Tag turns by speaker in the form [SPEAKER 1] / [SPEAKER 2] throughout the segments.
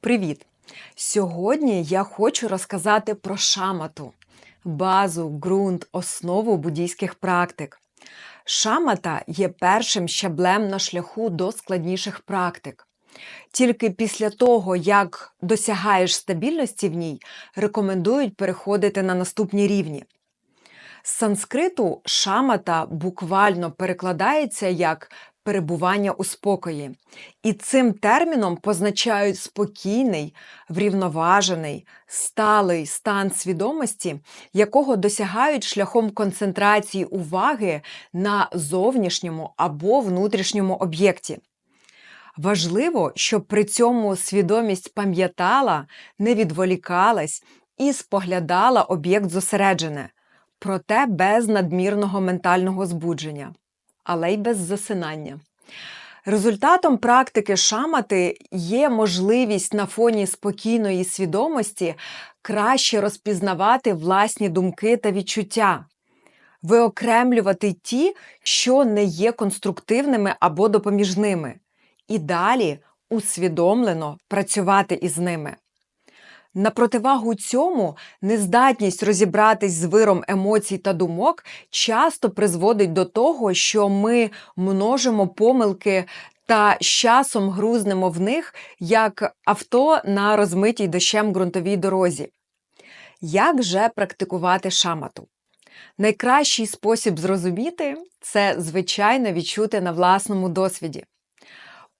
[SPEAKER 1] Привіт! Сьогодні я хочу розказати про шамату базу, ґрунт, основу буддійських практик. Шамата є першим щаблем на шляху до складніших практик. Тільки після того, як досягаєш стабільності в ній, рекомендують переходити на наступні рівні. З санскриту шамата буквально перекладається як перебування у спокої, і цим терміном позначають спокійний, врівноважений, сталий стан свідомості, якого досягають шляхом концентрації уваги на зовнішньому або внутрішньому об'єкті. Важливо, щоб при цьому свідомість пам'ятала, не відволікалась і споглядала об'єкт зосереджене, проте без надмірного ментального збудження, але й без засинання. Результатом практики шамати є можливість на фоні спокійної свідомості краще розпізнавати власні думки та відчуття, виокремлювати ті, що не є конструктивними або допоміжними і далі усвідомлено працювати із ними. На противагу цьому нездатність розібратись з виром емоцій та думок часто призводить до того, що ми множимо помилки та з часом грузнемо в них як авто на розмитій дощем ґрунтовій дорозі. Як же практикувати шамату? Найкращий спосіб зрозуміти це, звичайно, відчути на власному досвіді.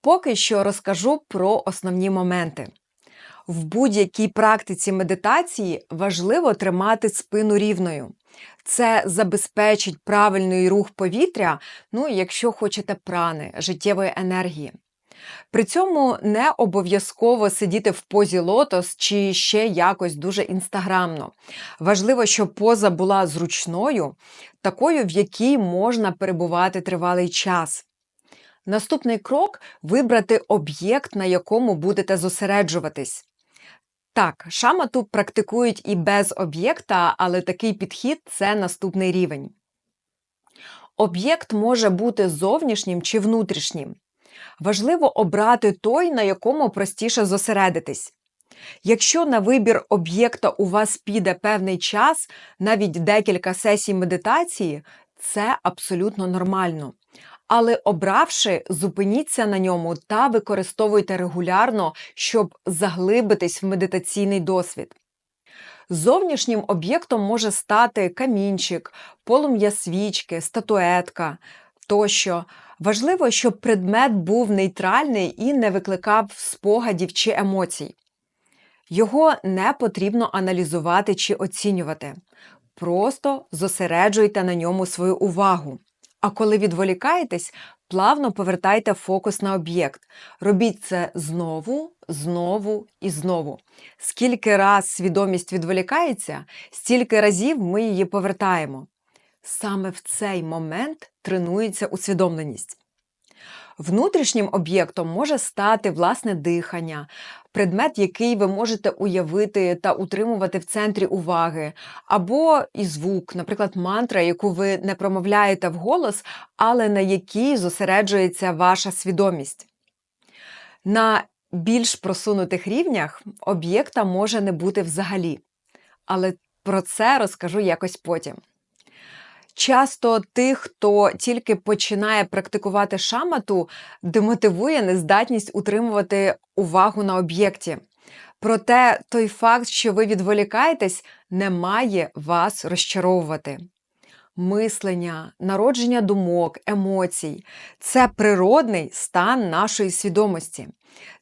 [SPEAKER 1] Поки що розкажу про основні моменти. В будь-якій практиці медитації важливо тримати спину рівною. Це забезпечить правильний рух повітря, ну, якщо хочете прани, життєвої енергії. При цьому не обов'язково сидіти в позі лотос чи ще якось дуже інстаграмно. Важливо, щоб поза була зручною, такою, в якій можна перебувати тривалий час. Наступний крок вибрати об'єкт, на якому будете зосереджуватись. Так, шамату практикують і без об'єкта, але такий підхід це наступний рівень. Об'єкт може бути зовнішнім чи внутрішнім. Важливо обрати той, на якому простіше зосередитись. Якщо на вибір об'єкта у вас піде певний час, навіть декілька сесій медитації, це абсолютно нормально але обравши, зупиніться на ньому та використовуйте регулярно, щоб заглибитись в медитаційний досвід. Зовнішнім об'єктом може стати камінчик, полум'я свічки, статуетка тощо. Важливо, щоб предмет був нейтральний і не викликав спогадів чи емоцій. Його не потрібно аналізувати чи оцінювати. Просто зосереджуйте на ньому свою увагу. А коли відволікаєтесь, плавно повертайте фокус на об'єкт. Робіть це знову, знову і знову. Скільки раз свідомість відволікається, стільки разів ми її повертаємо. Саме в цей момент тренується усвідомленість. Внутрішнім об'єктом може стати власне дихання, предмет, який ви можете уявити та утримувати в центрі уваги, або і звук, наприклад, мантра, яку ви не промовляєте вголос, але на якій зосереджується ваша свідомість. На більш просунутих рівнях об'єкта може не бути взагалі. Але про це розкажу якось потім. Часто тих, хто тільки починає практикувати шамату, демотивує нездатність утримувати увагу на об'єкті. Проте той факт, що ви відволікаєтесь, не має вас розчаровувати. Мислення, народження думок, емоцій це природний стан нашої свідомості.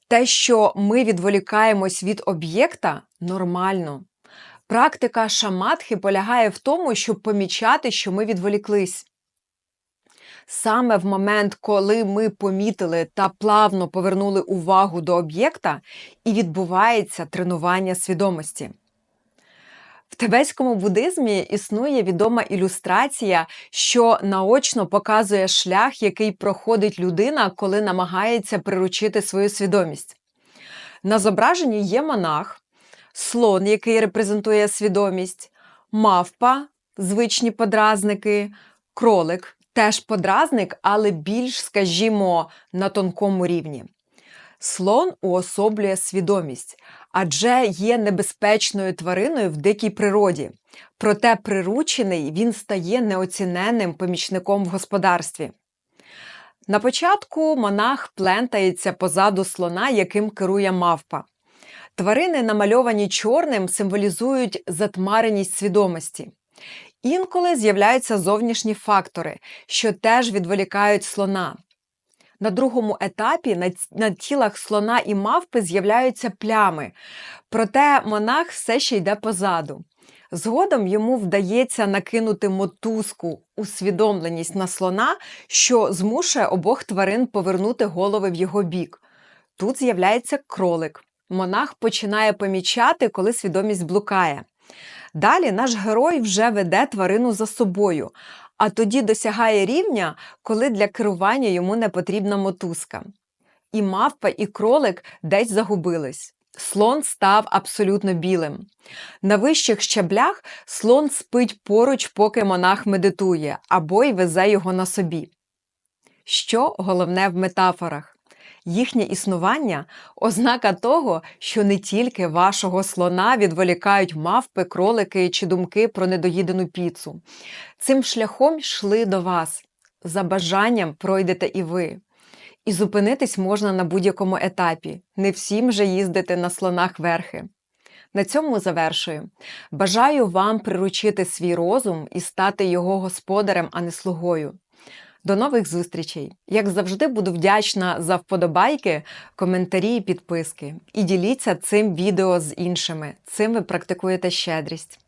[SPEAKER 1] Те, що ми відволікаємось від об'єкта, нормально. Практика шаматхи полягає в тому, щоб помічати, що ми відволіклись. Саме в момент, коли ми помітили та плавно повернули увагу до об'єкта, і відбувається тренування свідомості. В тибетському буддизмі існує відома ілюстрація, що наочно показує шлях, який проходить людина, коли намагається приручити свою свідомість. На зображенні є монах, слон, який репрезентує свідомість, мавпа, звичні подразники, кролик теж подразник, але більш, скажімо, на тонкому рівні. Слон уособлює свідомість, адже є небезпечною твариною в дикій природі. Проте приручений він стає неоціненним помічником в господарстві. На початку монах плентається позаду слона, яким керує мавпа. Тварини, намальовані чорним, символізують затмареність свідомості. Інколи з'являються зовнішні фактори, що теж відволікають слона. На другому етапі на, тілах слона і мавпи з'являються плями, проте монах все ще йде позаду. Згодом йому вдається накинути мотузку, усвідомленість на слона, що змушує обох тварин повернути голови в його бік. Тут з'являється кролик. Монах починає помічати, коли свідомість блукає. Далі наш герой вже веде тварину за собою, а тоді досягає рівня, коли для керування йому не потрібна мотузка. І мавпа, і кролик десь загубились. Слон став абсолютно білим. На вищих щаблях слон спить поруч, поки монах медитує, або й везе його на собі. Що головне в метафорах? Їхнє існування ознака того, що не тільки вашого слона відволікають мавпи, кролики чи думки про недоїдену піцу. Цим шляхом йшли до вас. За бажанням пройдете і ви. І зупинитись можна на будь-якому етапі. Не всім же їздити на слонах верхи. На цьому завершую. Бажаю вам приручити свій розум і стати його господарем, а не слугою. До нових зустрічей! Як завжди, буду вдячна за вподобайки, коментарі і підписки. І діліться цим відео з іншими. Цим ви практикуєте щедрість.